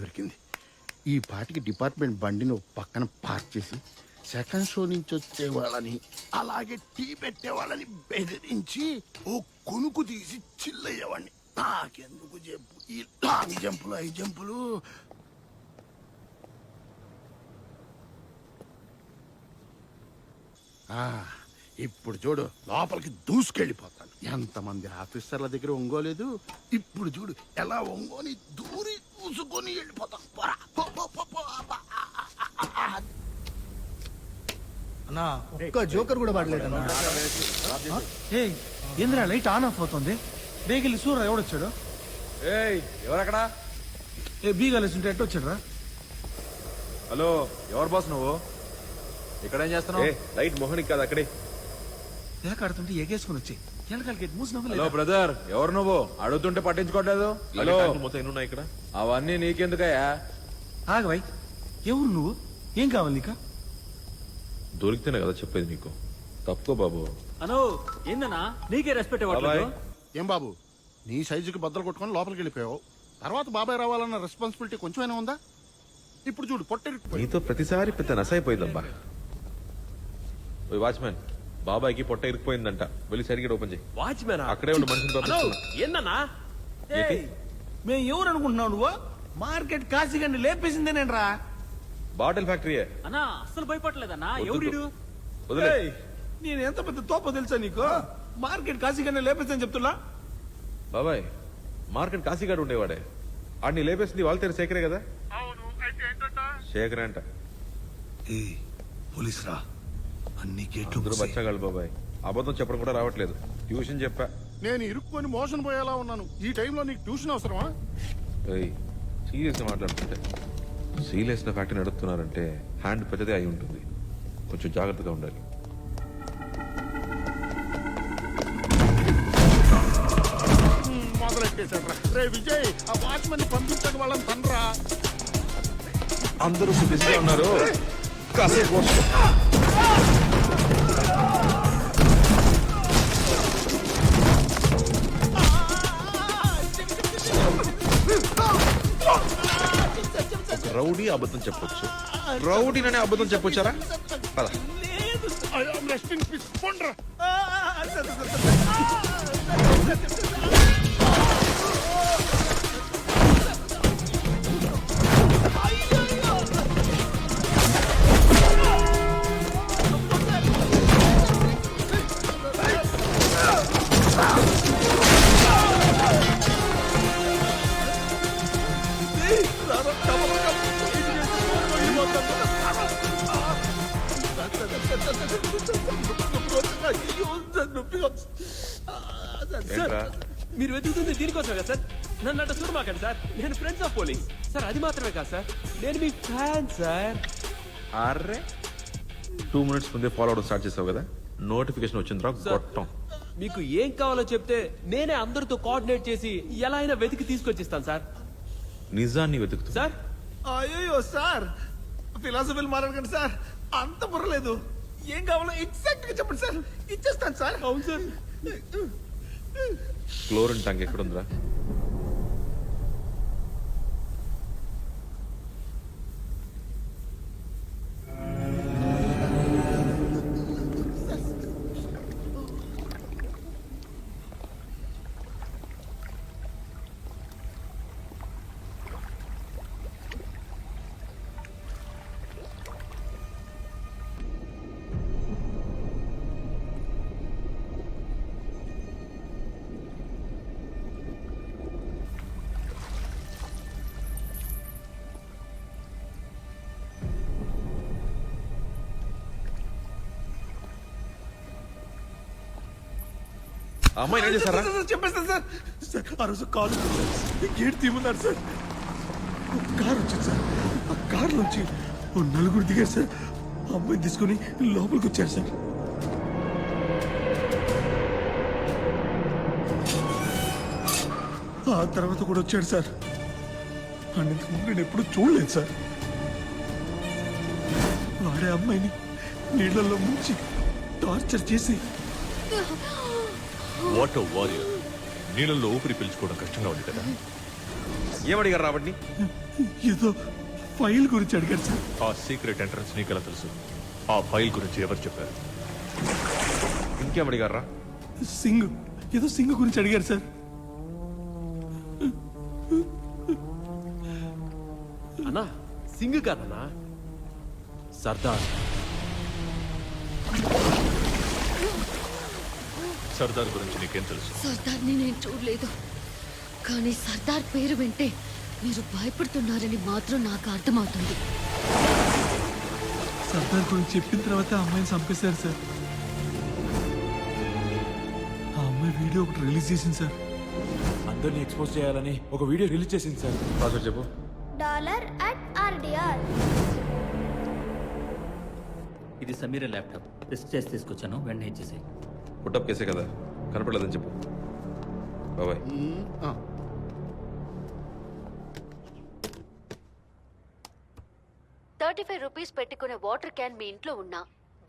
దొరికింది. ఈ పాటికి డిపార్ట్మెంట్ బండిని పక్కన పార్క్ చేసి సెకండ్ షో నుంచి వచ్చే వాళ్ళని అలాగే టీ పెట్టే వాళ్ళని బెదిరించి ఓ కొనుకు తీసి చిల్లయ్యేవాడిని. నాకెందుకు చెప్పు ఈ లాంగ్ జంపులు ఐ జంపులు. ఆ, ఇప్పుడు చూడు లోపలికి దూసుకెళ్ళిపోతాను. ఎంతమంది ఆఫీసర్ల దగ్గర ఒంగోలేదు? ఇప్పుడు చూడు ఎలా ఒంగోని దూ దూసుకొని వెళ్ళిపోతాం పోరా, పో, పో, పో, పో, అబ్బా, ఆ, ఆ, ఆ, ఆ, ఆ. అన్నా ఒక్క జోకర్ కూడా పడలేదన్నా ఏ ఏంద్రా లైట్ ఆన్ ఆఫ్ అవుతుంది? బేగిలి సూర్య ఎవడొచ్చాడు? ఏయ్ ఎవరక్కడ? ఏ బీగాలేసి ఉంటే ఎట్టు వచ్చాడు రా హలో ఎవరు బాస్ నువ్వు? ఇక్కడ ఏం చేస్తున్నావు లైట్ మోహనికి కాదు అక్కడే. ఏకాడుతుంటే ఎగేసుకుని వచ్చి వెనకాలకి మూసి హలో బ్రదర్ ఎవరు నువ్వు? అడుగుతుంటే పట్టించుకోవట్లేదు. హలో మొత్తం ఎన్ని ఉన్నాయి ఇక్కడ అవన్నీ నీకెందుకయ్యా? ఆగవాయ్ ఎవరు నువ్వు? ఏం కావాలి నీకా? దొరికితేనే కదా చెప్పేది నీకు. తప్పుకో బాబు. అను ఏందన్నా? నీకే రెస్పెక్ట్ ఇవ్వట్లేదు. ఏం బాబు? నీ సైజుకి బద్దలు కొట్టుకొని లోపలికి వెళ్ళిపోయావు. తర్వాత బాబాయ్ రావాలన్న రెస్పాన్సిబిలిటీ కొంచెమైనా ఉందా? ఇప్పుడు చూడు పొట్టెరిపోయి నీతో ప్రతిసారి పెద్ద నసైపోయిందబ్బా. వాచ్మెన్ బాబాయ్కి పొట్ట ఇరికిపోయిందంట వెళ్ళి సరిగ్గా ఓపెన్ చేయి. వాచ్మెన్? అక్కడే ఉండి మనిషిని పంపిస్తున్నా. ఏందన్నా? ఏంటి? మేము ఎవరు అనుకుంటున్నావు నువ్వు? మార్కెట్ కాశీగండి లేపేసిందేనేట్రా బాటిల్ ఫ్యాక్టరీయే. అన్నా అస్సలు భయపడలేదన్నా? వద్దు. వదిలే. నేను ఎంత పెద్ద తోప తెలుసా నీకు? మార్కెట్ కాశీగండి లేపేసిందని చెప్తున్నా. బాబాయ్ మార్కెట్ కాశీగాడు ఉండేవాడే. ఆడిని లేపేసింది వాళ్ళ తెర శేఖరే కదా? శేఖరే అంట. ఏ పోలీస్ రా అన్ని గేట్లు అందరూ. బచ్చగాళ్ళు బాబాయ్. అబద్ధం చెప్పడం కూడా రావట్లేదు. ట్యూషన్ చెప్పా. నేను ఇరుక్కొని మోషన్ పోయేలా ఉన్నాను. ఈ టైంలో నీకు ట్యూషన్ అవసరమా? సీరియస్గా మాట్లాడుతుంటే. సీరియస్ ఫ్యాక్టరీ నడుపుతున్నారంటే హ్యాండ్ పెద్దదే అయి ఉంటుంది. కొంచెం జాగ్రత్తగా ఉండాలి. మొదలెట్టేశాడ్రా రే విజయ్ ఆ వాచ్మెన్ పంపించక వాళ్ళని తండ్రా అందరూ బిజీగా ఉన్నారు. కాసేపు రౌడీ అబద్ధం చెప్పొచ్చు రౌడీననే అబద్ధం చెప్పొచ్చారా పద కదా సార్? నన్ను అట్ట చూడమాకండి సార్. నేను ఫ్రెండ్స్ ఆఫ్ పోలీస్ సార్ అది మాత్రమే కాదు సార్. నేను మీ ఫ్యాన్ సార్. అర్రే. టూ మినిట్స్ ముందే ఫాలో అవడం స్టార్ట్ చేసావు కదా? నోటిఫికేషన్ వచ్చిందిరా గొట్టం. మీకు ఏం కావాలో చెప్తే నేనే అందరితో కోఆర్డినేట్ చేసి ఎలా అయినా వెతికి తీసుకొచ్చిస్తాను సార్. నిజాన్ని వెతుకుతూ సార్? అయ్యో సార్. ఫిలాసఫీలు మాట్లాడకండి సార్. అంత బుర్రలేదు ఏం కావాలో ఎగ్జాక్ట్గా చెప్పండి సార్. ఇచ్చేస్తాను సార్. అవును సార్. Chlorine tank ఎక్కడుందిరా? ఆ అమ్మాయిని ఏం చేశారా? చెప్పేస్తాను సార్. సార్ ఆ రోజు కాలు గేట్ తీయమన్నారు సార్. ఒక కార్ వచ్చింది సార్. ఆ కార్ నుంచి ఓ నలుగురు దిగారు సార్. ఆ అమ్మాయిని తీసుకుని లోపలికి వచ్చారు సార్. ఆ తర్వాత కూడా వచ్చాడు సార్. అంతకు ముందు నేను ఎప్పుడు చూడలేదు సార్. వాడే అమ్మాయిని నీళ్ళల్లో ముంచి టార్చర్ చేసి వాట్ వారియర్ నీళ్ళల్లో ఊపిరి పీల్చుకోవడం కష్టంగా ఉంది కదా? ఏమడిగారు రావడ్ని ఏదో ఫైల్ గురించి అడిగారు సార్. ఆ సీక్రెట్ ఎంట్రన్స్ నీకెలా తెలుసు? ఆ ఫైల్ గురించి ఎవరు చెప్పారు? ఇంకేమడిగారా సింగ్ ఏదో సింగ్ గురించి అడిగారు సార్. అన్నా సింగ్ కాదన్నా. సర్దార్. సర్దార్ గురించి నీకేం తెలుసు? సర్దార్ని నేను చూడలేదు. కానీ సర్దార్ పేరు వింటే మీరు భయపడుతున్నారని మాత్రం నాకు అర్థమవుతుంది. సర్దార్ గురించి చెప్పిన తర్వాత ఆ అమ్మాయిని చంపేశారు సార్. ఆ అమ్మాయి వీడియో ఒకటి రిలీజ్ చేసింది సార్. అందరినీ ఎక్స్పోజ్ చేయాలని ఒక వీడియో రిలీజ్ చేసింది సార్. పాస్వర్డ్ చెప్పు. Dollar at RDR. ఇది సమీర ల్యాప్టాప్. టెస్ట్ చేసి తీసుకొచ్చాను. వెంటనే ఇచ్చేసాయి. పుట్టప్ కేసే కదా. కనపడలేదని చెప్పు. బాబాయ్. థర్టీ ఫైవ్ రూపీస్ పెట్టుకునే వాటర్ క్యాన్ మీ ఇంట్లో ఉన్నా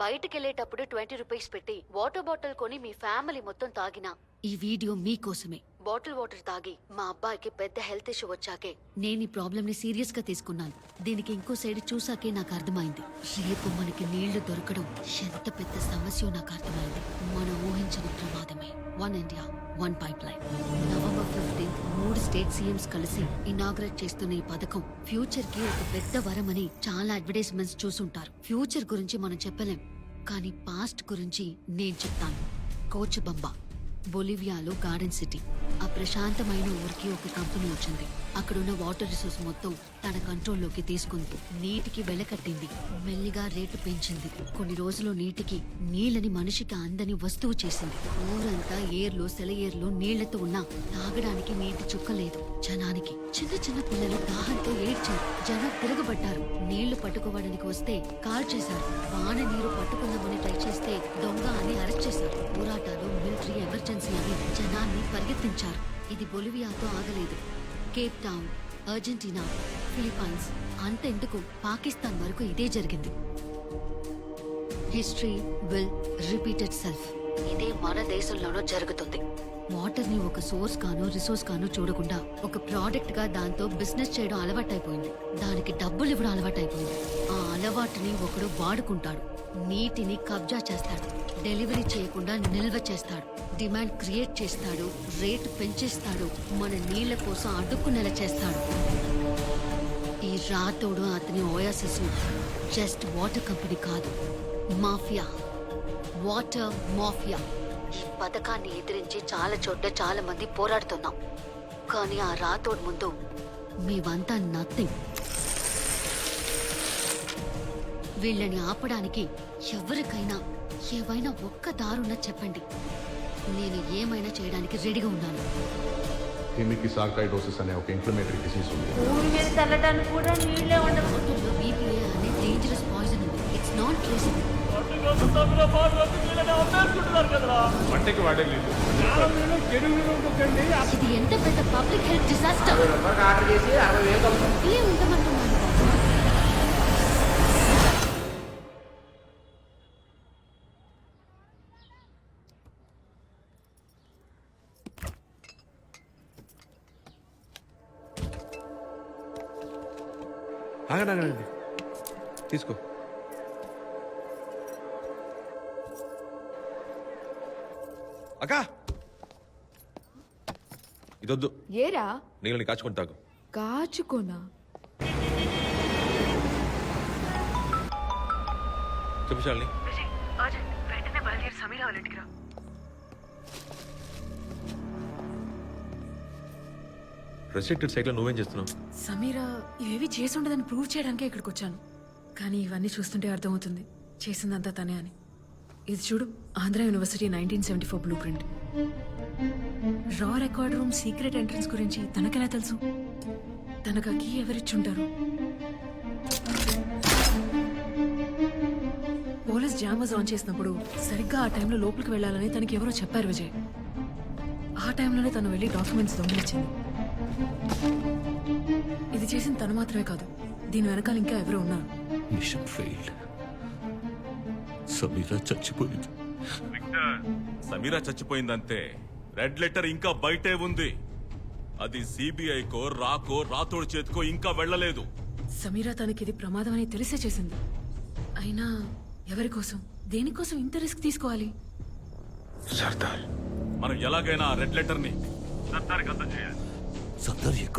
బయటికి వెళ్ళేటప్పుడు ట్వంటీ రూపీస్ పెట్టి వాటర్ బాటిల్ కొని మీ ఫ్యామిలీ మొత్తం తాగినా. ఈ వీడియో మీకోసమే. బాటిల్ వాటర్ తాగి మా అబ్బాయికి పెద్ద హెల్త్ ఇష్యూ వచ్చాకే. నేను ఈ ప్రాబ్లమ్ని సీరియస్గా తీసుకున్నాను. దీనికి ఇంకో సైడ్ చూసాకే నాకు అర్థమైంది. రేపు మనకి నీళ్ళు దొరకడం ఎంత పెద్ద సమస్య నాకు అర్థమైంది. మనం ఊహించిన ప్రమాదమే. One India one pipeline November fifteenth మూడు స్టేట్ సీఎంస్ కలిసి ఇనాగ్రేట్ చేస్తున్న ఈ పథకం ఫ్యూచర్కి ఒక పెద్ద వరమని చాలా అడ్వర్టైజ్మెంట్స్ చూసుంటారు. ఫ్యూచర్ గురించి మనం చెప్పలేం. కానీ పాస్ట్ గురించి నేను చెప్తాను. కోచబంబా బొలివియాలో గార్డెన్ సిటీ. ఆ ప్రశాంతమైన ఊరికి ఒక కంపెనీ వచ్చింది. అక్కడున్న వాటర్ రిసోర్స్ మొత్తం తన కంట్రోల్లోకి తీసుకుంది. నీటికి వెలకట్టింది మెల్లిగా రేటు పెంచింది. కొన్ని రోజులు నీటికి నీళ్ళని మనిషికి అందని వస్తువు చేసింది. ఊరంతా ఏర్లు సెలయేర్లు నీళ్ళతో ఉన్నా తాగడానికి నీటి చుక్కలేదు జనానికి చిన్న చిన్న పిల్లలు దాహంతో ఏడ్చారు. జనం తిరగబట్టారు నీళ్ళు పట్టుకోవడానికి వస్తే కాల్ చేశారు. వాన నీరు పట్టుకుందామని ట్రై చేస్తే దొంగ అని అరెస్ట్ చేశారు. పోరాటాలు మిలిటరీ ఎమర్జెన్సీ అని జనాన్ని పరిగెత్తించారు. ఇది బొలివియాతో ఆగలేదు. కేప్ టౌన్ అర్జెంటీనా ఫిలిప్పైన్స్ అంతెందుకు పాకిస్తాన్ వరకు ఇదే జరిగింది. హిస్టరీ విల్ రిపీటెడ్ సెల్ఫ్ ఇదే మన దేశంలోనూ జరుగుతుంది. వాటర్ని ఒక సోర్స్ కాను రిసోర్స్ కాను చూడకుండా ఒక ప్రోడక్ట్గా దాంతో బిజినెస్ చేయడం అలవాటైపోయింది. దానికి డబ్బులు ఇవ్వడం అలవాటైపోయింది. ఆ అలవాటుని ఒకడు వాడుకుంటాడు. నీటిని కబ్జా చేస్తాడు. డెలివరీ చేయకుండా నిల్వ చేస్తాడు. డిమాండ్ క్రియేట్ చేస్తాడు. రేట్ పెంచేస్తాడు. మన నీళ్ళ కోసం అడ్డుకునేలా చేస్తాడు. ఈ రాతోడు అతని ఓయాసిస్ జస్ట్ వాటర్ కంపెనీ కాదు మాఫియా. Water mafia. ఈ పథకాన్ని ఎదిరించి చాలా చోట్ల చాలా మంది పోరాడుతున్నాం. కానీ ఆ రాతోడు ముందు మేమంతా నథింగ్. వీళ్ళని ఆపడానికి ఎవరికైనా ఏవైనా ఒక్క దారున్నా చెప్పండి. నేను ఏమైనా చేయడానికి రెడీగా ఉన్నాను. హిమికి సార్కాయిడోసిస్ అనే ఒక ఇన్ఫ్లమేటరీ డిసీజ్ ఉంది. ఊరి మీద చల్లడానికి కూడా నీళ్ళే ఉండవు. బీపీఏ అనే డేంజరస్ పాయిజన్ ఉంది. ఇట్స్ నాట్ ట్రేసబుల్ వంటకి వాడే నీళ్ళు. ఇది ఎంత పెద్ద పబ్లిక్ హెల్త్ డిజాస్టర్? ఏం ఉండమంటున్నాను ఆగండి ఆగండి. తీసుకో. అక్క! ఇదొద్దు. ఏరా? నీళ్ళని కాచుకొని తాగు. కాచుకోనా? చెప్పు శాలిని. రెస్ట్రిక్టెడ్ సైట్లో నువ్వేం చేస్తున్నావు? సమీరా ఇవేవి చేసి ఉండదని ప్రూవ్ చేయడానికే ఇక్కడికి వచ్చాను. కానీ ఇవన్నీ చూస్తుంటే అర్థమవుతుంది. చేసిందంతా తనే అని. ఇది చూడు Andhra university nineteen seventy four blueprint రా రికార్డ్ రూమ్ సీక్రెట్ ఎంట్రన్స్ గురించి తనకెలా తెలుసు? తనకు ఆ కీ ఎవరిచ్చుంటారు? పోలీస్ జామర్స్ ఆన్ చేసినప్పుడు సరిగ్గా ఆ టైంలో లోపలికి వెళ్ళాలని తనకి ఎవరో చెప్పారు విజయ్. ఆ టైంలోనే తను వెళ్ళి డాక్యుమెంట్స్ దొంగిలించింది. ఇది చేసిన తను మాత్రమే కాదు దీని వెనకాల ఇంకా ఎవరో ఉన్నారు. మిషన్ ఫెయిల్డ్ సమీరా చచ్చిపోయింది. సమీరా చచ్చిపోయిందంతే రెడ్ లెటర్ ఇంకా బయటే ఉంది. అది సిబిఐకో రాకో రాతోడి చేతికో ఇంకా వెళ్ళలేదు. సమీరా తనకి ఇది ప్రమాదం అని తెలిసే చేసింది. అయినా ఎవరి కోసం? దేనికోసం ఇంత రిస్క్ తీసుకోవాలి? మనం ఎలాగైనా రెడ్ లెటర్ని సర్దార్ ఎక్కడ